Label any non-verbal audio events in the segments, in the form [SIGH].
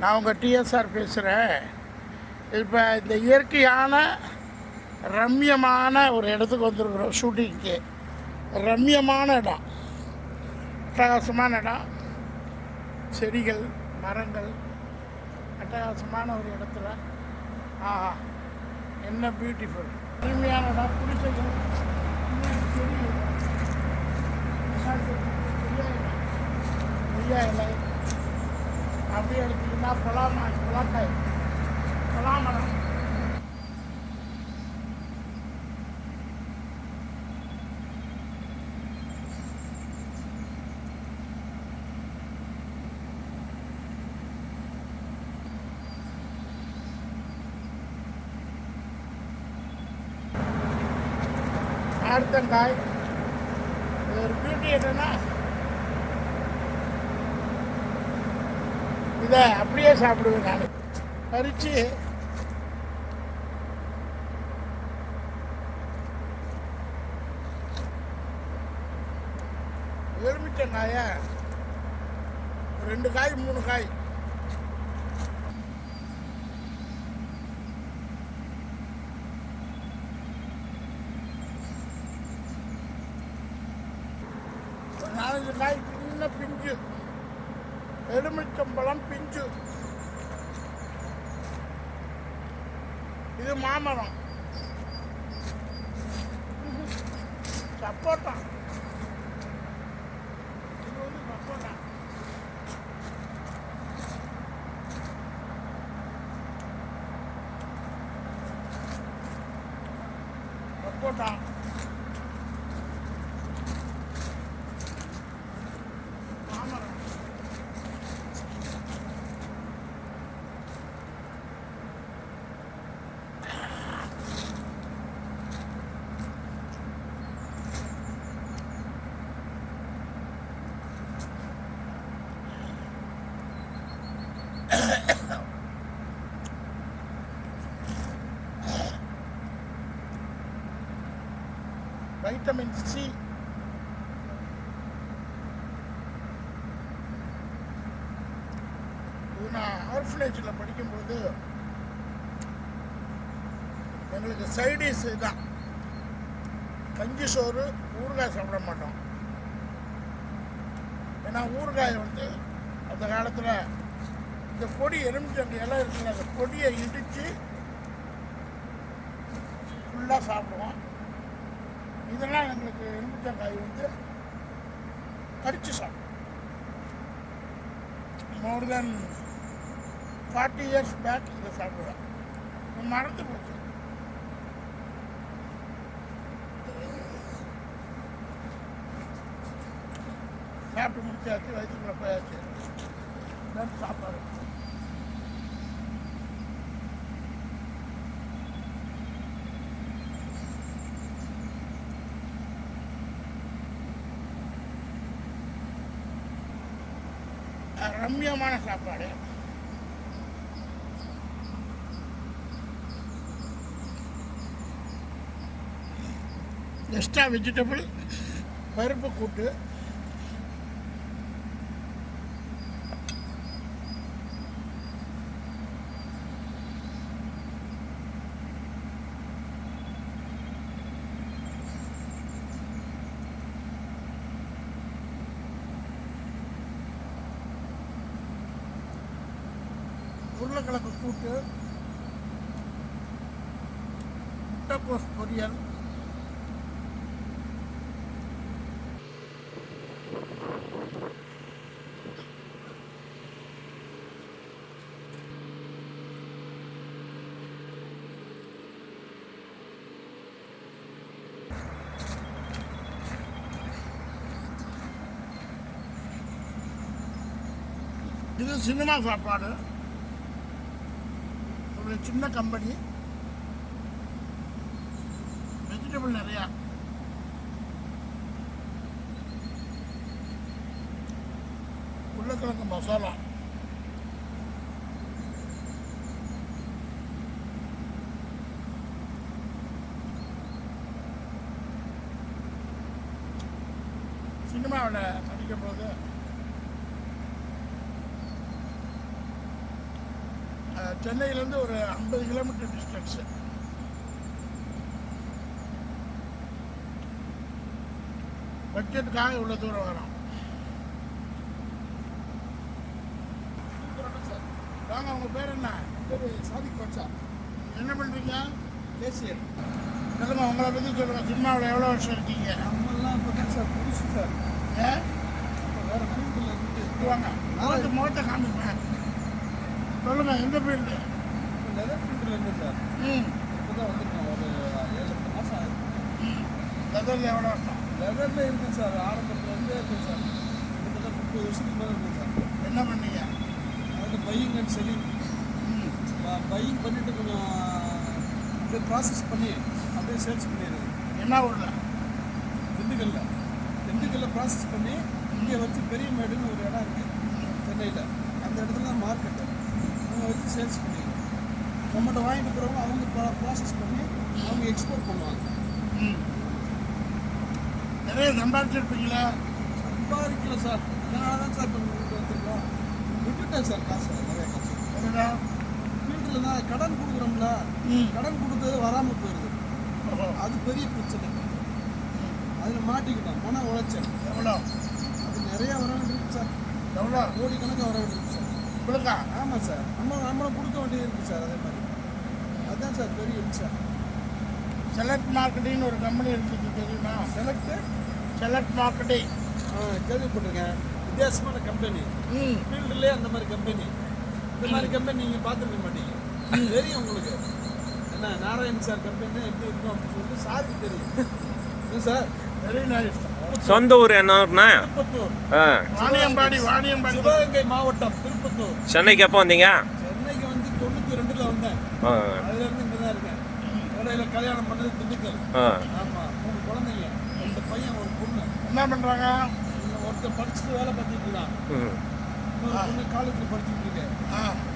நான் உங்கள் டிஎஸ்ஆர் பேசுகிறேன் இப்போ இந்த இயற்கையான ரம்யமான ஒரு இடத்துக்கு வந்திருக்கிறோம் ஷூட்டிங்க்கு ரம்யமான இடம். அட்டகாசமான இடம். செடிகள் மரங்கள் அட்டகாசமான ஒரு இடத்துல. ஆஹா என்ன பியூட்டிஃபுல் அருமையான இடம் பிடிச்சது இன்னும் என்ன செடி? கொய்யா இலை. கொய்யா இலை அப்படியே எடுத்தீங்கன்னா பலாமா பலாக்காய். பலாமரம். ஒரு பியூட்டி என்னன்னா இதை அப்படியே சாப்பிடுவேன் நான். பறித்து எலுமிச்சங்காய ரெண்டு காய் மூணு காய். ஒரு நாலஞ்சு காய் சின்ன பிஞ்சு. எலுமிச்சம்பழம் பிஞ்சு. இது மாமரம். சப்போட்டா. இது வந்து சப்போட்டா. சப்போட்டா மாமரம் வைட்டமின் சி நான் ஆர்ஃபனேஜில் படிக்கும்போது எங்களுக்கு சைடிஸ் தான் கஞ்சி சோறு ஊறுகாய் சாப்பிட மாட்டோம். ஏன்னா ஊறுகாய் வந்து அந்த காலத்தில் இந்த பொடி எலுமிச்சங்க இலை இருக்குல்ல அந்த பொடியை இடித்து ஃபுல்லாக சாப்பிடுவோம். இதெல்லாம் எங்களுக்கு எலுமிச்சங்காய் வந்து கடிச்சு சாப்பிடும் more than forty years back இதை சாப்பிடுவேன். மறந்து போச்சு. சாப்பிட்டு முடிச்சாச்சு வயிற்றுக்குள்ள போயாச்சு. சாப்பாடு. ஆரோக்கியமான சாப்பாடு. எக்ஸ்ட்ரா வெஜிடபிள் பருப்பு கூட்டு உருளைக்கிழங்கு கூட்டு முட்டைக்கோஸ் பொரியல். இது சினிமா சாப்பாடு. ஒரு சின்ன கம்பெனி. வெஜிடபிள் நிறையா. உருளைக்கிழங்கு மசாலா. சினிமாவில் நடிக்கும் போது சென்னையிலேருந்து ஒரு ஐம்பது கிலோமீட்டர் டிஸ்டன்ஸு. பட்ஜெட்டுக்காக இவ்வளோ தூரம் வரோம். வாங்க உங்கள் பேர் என்ன? பேர் சாதிக் பச்சா என்ன பண்ணுறீங்க கேசியர் சொல்லுங்க உங்களை பற்றி சொல்லுங்க. சினிமாவில் எவ்வளோ வருஷம் இருக்கீங்க? நம்மெல்லாம் இப்போ தான் சார் புதுசு சார். ஏன் வேறு ஃபீல்டில் இங்க வாங்க முகத்தை முகத்தை காமிங்க. சொல்லுங்க எந்த ஃபீல்டு லெதர் ஃபீல்டில் சார் ம். இப்போ தான் வந்திருக்கேன் ஒரு ஏழு எட்டு மாதம் ஆயிருக்கு லெதரில் எவ்வளோ வருஷம்? லெதரில் இருக்கேன் சார் ஆரம்பத்தில் இருந்தே இருக்கேன் சார் கிட்டத்தட்ட முப்பது வருஷத்துக்கு மேலே இருக்கேன் சார் என்ன பண்ணீங்க? அதாவது பையிங் அண்ட் செல்லிங் பையிங் பண்ணிவிட்டு கொஞ்சம் அப்படியே ப்ராசஸ் பண்ணி அப்படியே சேல்ஸ் பண்ணிடுறது. என்ன ஊரில்? திண்டுக்கல்ல. திண்டுக்கல்ல ப்ராசஸ் பண்ணி இங்கே வச்சு பெரிய மேடுன்னு ஒரு இடம் இருக்குது சென்னையில். அந்த இடத்துல தான் மார்க்கெட்டு அவங்க வச்சு சேல்ஸ் பண்ணிடுவோம் நம்மகிட்ட வாங்கிட்டு போகிறவங்க அவங்க ப்ராசஸ் பண்ணி அவங்க எக்ஸ்போர்ட் பண்ணுவாங்க. நிறைய சம்பாதிச்சிருப்பீங்களா? சம்பாதிக்கல சார் அதனால தான் சார் இப்போ உங்களுக்கு வந்திருக்கோம். விட்டுட்டேன் சார் காசு. நிறைய காசு. எதுடா வீட்டில் தான் கடன் கொடுக்குறோம்ல. கடன் கொடுத்தது வராமல் போயிடுது அது பெரிய பிரச்சனை. அதில் மாட்டிக்கிட்டோம் மன உளைச்சல் எவ்வளோ? அது நிறைய வர வேண்டியிருக்கு சார் எவ்வளோ? கோடிக்கணக்காக வர வேண்டியிருக்கு சார் உங்களுக்கா ஆமாம் சார். நம்ம நம்மளும் கொடுக்க வேண்டியது இருக்குது சார் அதே மாதிரி. அதுதான் சார் பெரிய விஷயம். செலக்ட் மார்க்கெட்டிங்னு ஒரு கம்பெனி இருக்குது தெரியுமா? செலக்ட் செலக்ட் மார்க்கெட்டிங் கேள்விப்பட்டிருக்கேன். வித்தியாசமான கம்பெனி ம். ஃபீல்டுலேயே அந்த மாதிரி கம்பெனி இந்த மாதிரி கம்பெனி நீங்கள் பார்த்துருக்க மாட்டீங்க. தெரியும் உங்களுக்கு. என்ன நாராயண் சார் கம்பெனி எப்படி இருக்கும் அப்படின்னு சொல்லிட்டு சாருக்கு தெரியும். [LAUGHS] சார்? வெரி நைஸ் சொந்த ஊர் என்ன ஊர்ண்ணா திருப்பத்தூர் ஆ. வாணியம்பாடி வாணியம்பாடி. சிவகங்கை மாவட்டம் திருப்பத்தூர். சென்னைக்கு எப்போ வந்தீங்க? சென்னைக்கு வந்து தொண்ணூற்றி ரெண்டில் வந்தேன். ஆ. அதுலேருந்து இங்கே தான் இருக்கேன். இடையில கல்யாணம் பண்ணது திண்டுக்கல். ஆமாம் மூணு குழந்தைங்க ரெண்டு பையன் ஒரு பொண்ணு. என்ன பண்ணுறாங்க இங்க ஒருத்தன் படிச்சுட்டு வேலை பார்த்துட்டு இருக்கான். ம். இன்னொரு பொண்ணு காலேஜில் படிச்சுட்டு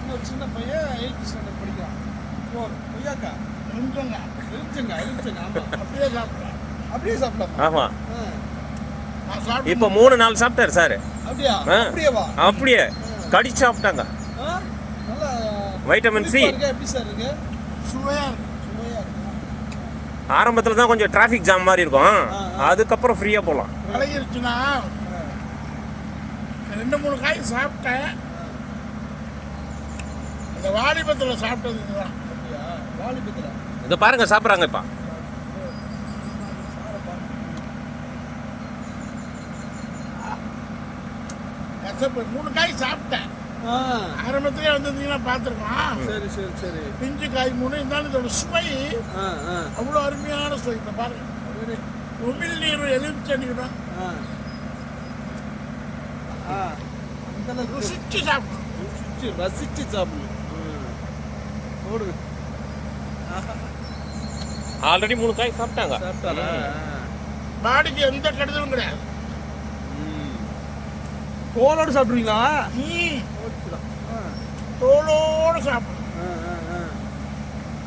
இன்னொரு சின்ன பையன் எயித்து ஸ்டாண்டர்ட் படிக்கிறான். ஃபோர் கொய்யாக்கா இருந்துங்க எலுமிச்சங்க எலுமிச்சங்க ஆமாம் அப்படியே சாப்பிட்றேன் அப்படியே சாப்பிடலாமா. ஆமாம் இப்போ மூணு நாள் சாப்பிட்டாரு சார். அப்படியா? கடிச்சு சாப்பிட்டாங்க. Vitamin C. புளிப்பா இருக்கா? எப்படி சார் இருக்கு? சுவையாக இருக்கு. சுவையா இருக்கு? ஆரம்பத்தில் தான் கொஞ்சம் டிராஃபிக் ஜாம் மாதிரி இருக்கும். அதுக்கப்புறம் ஃப்ரீயாக போகலாம் பழகிருச்சுன்னா ரெண்டு மூணு காய் சாப்பிட்டேன். அந்த வாலிபத்தில் சாப்பிட்டது வாலிபத்தில்? இதை பாருங்க சாப்பிட்றாங்க இப்போ. கசப்பு மூணு காய் சாப்பிட்டேன். ஆ. ஆரம்பத்திலே வந்திருந்தீங்கன்னா பார்த்துருக்கலாம். சரி சரி சரி. பிஞ்சு காய் மூணு இருந்தாலும் இதோட சுவை ஆ ஆ. அவ்வளோ அருமையான சுவை. இப்போ பாருங்க. உமிழ் நீர் எலுமிச்சை நீரும் ஆ. ஆ. அந்த அளவுக்கு ருசிச்சு சாப்பிடணும் ருசிச்சு ரசிச்சு சாப்பிடணும் போடு. ஆல்ரெடி மூணு காய் சாப்பிட்டாங்க. சாப்பிட்டாரா? பாடிக்கு எந்த கெடுதலும் கிடையாது. தோலோடு சாப்பிட்றீங்களா ம். தோலோடு சாப்பிடணும்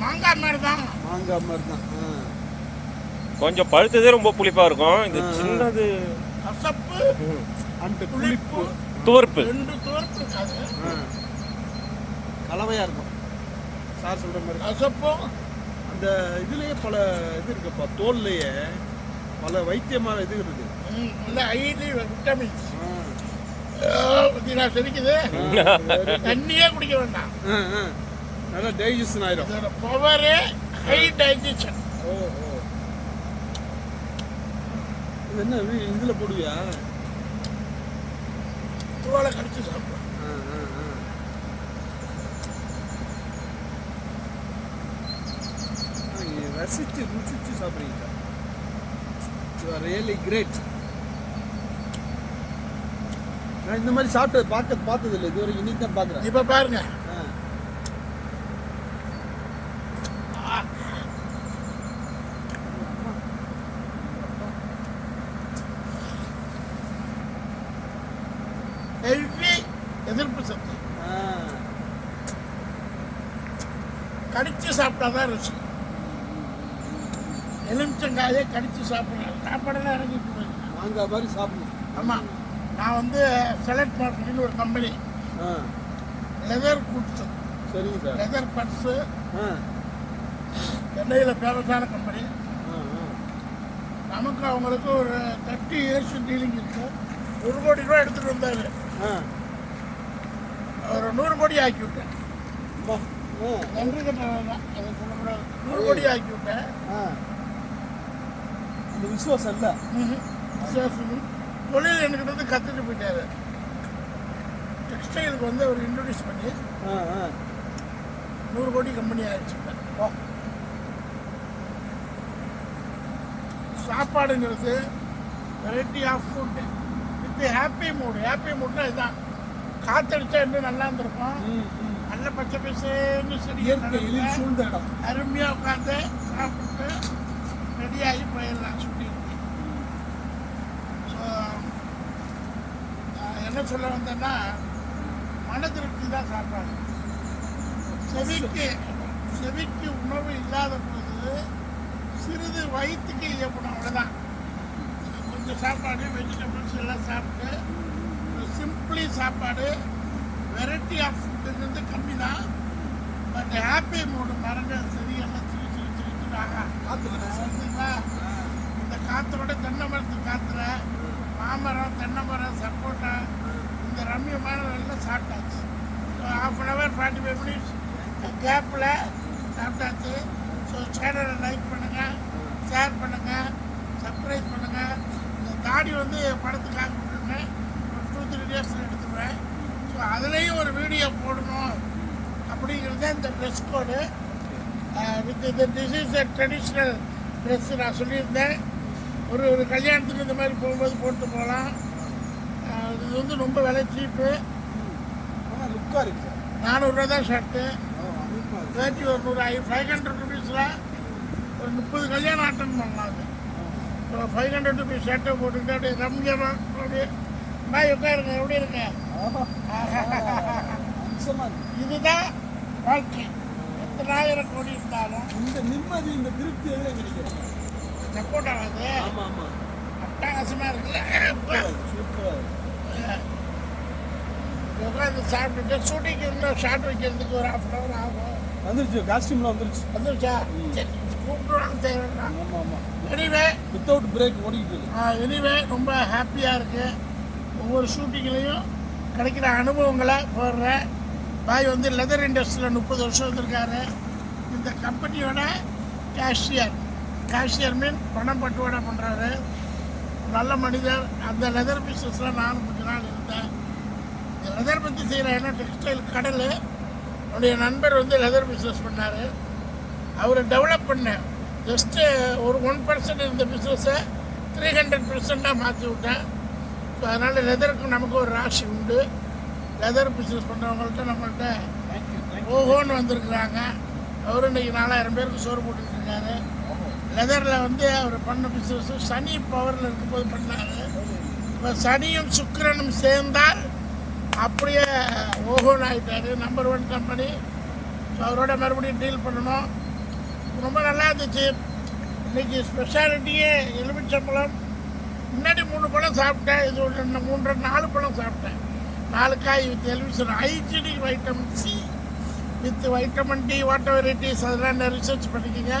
மாங்காய் மாதிரி தான் மாங்காய் மாதிரி தான் ஆ. கொஞ்சம் பழுத்ததே ரொம்ப புளிப்பாக இருக்கும். இது. சின்னது கசப்பு அந்த புளிப்பு துவர்ப்பு. ரெண்டு துவர்ப்பு இருக்காது. ஆ. கலவையா இருக்கும். சார் சொல்ற மாதிரி. கசப்பும் அந்த இதுலயே பல இது இருக்குப்பா தோல்லையே பல வைத்தியமான இது இருக்கு ம், நல்ல ஹைலி விட்டமின்ஸ். செரிக்குது தண்ணியே குடிக்க வேண்டாம். நல்லா டைஜஷன் இதோட பவரே ஹை டைஜஷன் என்ன இது இதுல போடுவியா? தோலை கடிச்சு நீ ரசிச்சு ருசிச்சு சாப்பிடுறீங்க. ரியலி கிரேட் நான் இந்த மாதிரி சாப்பிட்டது பார்க்க பார்த்தது இல்லை இது வரைக்கும் இன்னைக்கு தான் பார்க்குறேன். இப்போ பாருங்க. எதிர்ப்பு சக்தி. கடிச்சு சாப்பிட்டா தான் ருசி. எலுமிச்சங்காயை கடிச்சு சாப்பிடணும். சாப்பாடெல்லாம் இறங்கிட்டு போயிருக்கேன் மாங்காய் மாதிரி சாப்பிடணும். ஆமாம் நான் வந்து செலக்ட் மார்க்கெட்டின்னு ஒரு கம்பெனி லெதர் குட்ஸ் சரிங்க சார். லெதர் பர்ஸு சென்னையில் ஃபேமஸான கம்பெனி நமக்கு அவங்களுக்கு ஒரு தேர்ட்டி இயர்ஸ் டீலிங் இருக்கு. ஒரு கோடி ரூபா எடுத்துகிட்டு வந்தார். ஒரு நூறு கோடி ஆக்கி விட்டேன். நன்றி கட்டணம் தான் நூறு கோடி ஆக்கி விட்டேன். விசுவாசம் இல்லை. விசுவாசம். தொழில் என்கிட்ட இருந்து கற்றுட்டு போயிட்டாரு. டெக்ஸ்டைலுக்கு வந்து அவர் இன்ட்ரடியூஸ் பண்ணி நூறு கோடி கம்பெனி ஆயிடுச்சு. சாப்பாடுங்கிறது variety of food with happy mood happy மூட்னா இதுதான் காத்தடிச்சா இன்னும் நல்லா இருந்திருக்கும். நல்ல பச்சை பசேன்னு செடி இடம் அருமையாக உட்காந்து சாப்பிட்டு ரெடியாகி போயிடலாம் ஷூட்டிங்க்கு ஸோ என்ன சொல்ல வந்தேன்னா மன திருப்தி தான் சாப்பாடு. செவிக்கு செவிக்கு உணவு இல்லாத பொழுது சிறிது வயிற்றுக்கு இயக்கணும் அவ்வளோதான் கொஞ்சம் சாப்பாடு வெஜிடபிள்ஸ் எல்லாம் சாப்பிட்டு சிம்பிளி சாப்பாடு வெரைட்டி ஆஃப் ஃபுட்டுங்கிறது கம்மி தான் பட் ஹாப்பி மூடு மரங்கள் சரி எல்லாம் சிரி சிரி சிரி சிரி ஆகா காத்து வருது இந்த காற்றோட தென்னை மரத்து காற்றுல மாமரம் தென்னை மரம் சப்போட்டா இந்த ரம்யமான எல்லாம் சாப்பிட்டாச்சு. Half an hour forty five minutes கேப்பில் சாப்பிட்டாச்சு. ஸோ சேனலை லைக் பண்ணுங்கள் ஷேர் பண்ணுங்கள் சப்ஸ்கிரைப் பண்ணுங்கள் இந்த தாடி வந்து படத்துக்காக கொடுங்க ஒரு டூ த்ரீ டேஸில் எடுத்துருவேன் ஸோ அதுலேயும் ஒரு வீடியோ போடணும் அப்படிங்கிறது தான் இந்த ட்ரெஸ் கோடு வித் இந்த this is a traditional dress நான் சொல்லியிருந்தேன். ஒரு ஒரு கல்யாணத்துக்கு இந்த மாதிரி போகும்போது போட்டு போகலாம். இது வந்து ரொம்ப விலை சீப்பு. ஆனால் லுக்காக இருக்கு சார். நானூறுரூவா தான் ஷர்ட்டு தேர்ட்டி ஒரு நூறு ஐ ஃபைவ் ஹண்ட்ரட் ருபீஸில் ஒரு முப்பது கல்யாணம் அட்டன் பண்ணலாம் அது ஸோ ஃபைவ் ஹண்ட்ரட் ருபீஸ் ஷர்ட்டை போட்டுக்கிட்டு அப்படியே ரம்ஜமாக அப்படியே பாய் உட்காருங்க எப்படி இருங்க இதுதான் வாழ்க்கை. எத்தனாயிரம் கோடி இருந்தாலும் இந்த நிம்மதி இந்த திருப்தி எதில் கிடைக்கும்? சப்போர்ட் ஆகாது ஆமாம் ஆமாம் அட்டகாசமாக இருக்குல்ல உட்காந்து சாப்பிட்டுட்டு ஷூட்டிங் இன்னும் ஷார்ட் வைக்கிறதுக்கு ஒரு ஹாஃப் அன் ஹவர் ஆகும். வந்துருச்சு. காஸ்டியூம்லாம் வந்துருச்சு. வந்துருச்சா? கூப்பிடுவாங்க தேவைன்னா ஆமாம் ஆமாம். எனிவே வித்தவுட் பிரேக் ஓடிக்கிட்டு எனிவே ரொம்ப ஹாப்பியாக இருக்குது ஒவ்வொரு ஷூட்டிங்லேயும் கிடைக்கிற அனுபவங்களை போடுறேன். பாய் வந்து லெதர் இண்டஸ்ட்ரியில் முப்பது வருஷம் வந்திருக்காரு. இந்த கம்பெனியோட கேஷியர் கேஷியர் மீன் பணம் பட்டுவாடை பண்ணுறாரு நல்ல மனிதர். அந்த லெதர் பிஸ்னஸில் நானும் கொஞ்ச நாள் இருந்தேன். இந்த லெதர் பற்றி செய்கிற இடம் டெக்ஸ்டைல் கடல்? என்னுடைய நண்பர் வந்து லெதர் பிஸ்னஸ் பண்ணார். அவரை டெவலப் பண்ணேன். ஜஸ்ட்டு ஒரு ஒன் பர்சன்ட் இருந்த பிஸ்னஸை த்ரீ ஹண்ட்ரட் பர்சண்ட்டாக மாற்றி விட்டேன். ஸோ அதனால் லெதருக்கு நமக்கு ஒரு ராசி உண்டு. லெதர் பிஸ்னஸ் பண்ணுறவங்கள்ட்ட நம்மள்ட்ட ஓஹோன்னு வந்திருக்கிறாங்க. அவரும் இன்னைக்கு நாலாயிரம் பேருக்கு சோறு போட்டுட்டு இருக்காரு. லெதரில் வந்து அவர் பண்ண பிஸ்னஸ் சனி பவரில் இருக்கும்போது பண்ணார். இப்போ சனியும் சுக்கரனும் சேர்ந்தால் அப்படியே ஓஹோன் ஆகிட்டார் நம்பர் ஒன் கம்பெனி ஸோ அவரோட மறுபடியும் டீல் பண்ணணும். ரொம்ப நல்லா இருந்துச்சு. இன்றைக்கி ஸ்பெஷாலிட்டியே எலுமிச்சம்பழம். முன்னாடி மூணு பழம் சாப்பிட்டேன். இது ஒரு மூன்று மூன்றரை நாலு பழம் சாப்பிட்டேன். நாலு காய் வித் எலுமிச்சம் hygienic vitamin C with vitamin D whatever it is அதெல்லாம் ரிசர்ச் பண்ணிக்கோங்க.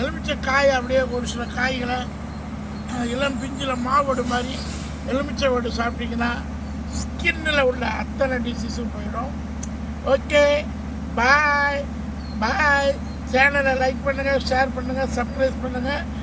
எலுமிச்சை காய் அப்படியே ஒரு சில காய்களை இளம் பிஞ்சில் மாவோடு மாதிரி எலுமிச்சை வடு சாப்பிட்டீங்கன்னா ஸ்கின்னில் உள்ள அத்தனை டிசீஸும் போயிடும். ஓகே பாய் பாய் சேனலை லைக் பண்ணுங்கள் ஷேர் பண்ணுங்கள் சப்ஸ்கிரைப் பண்ணுங்கள்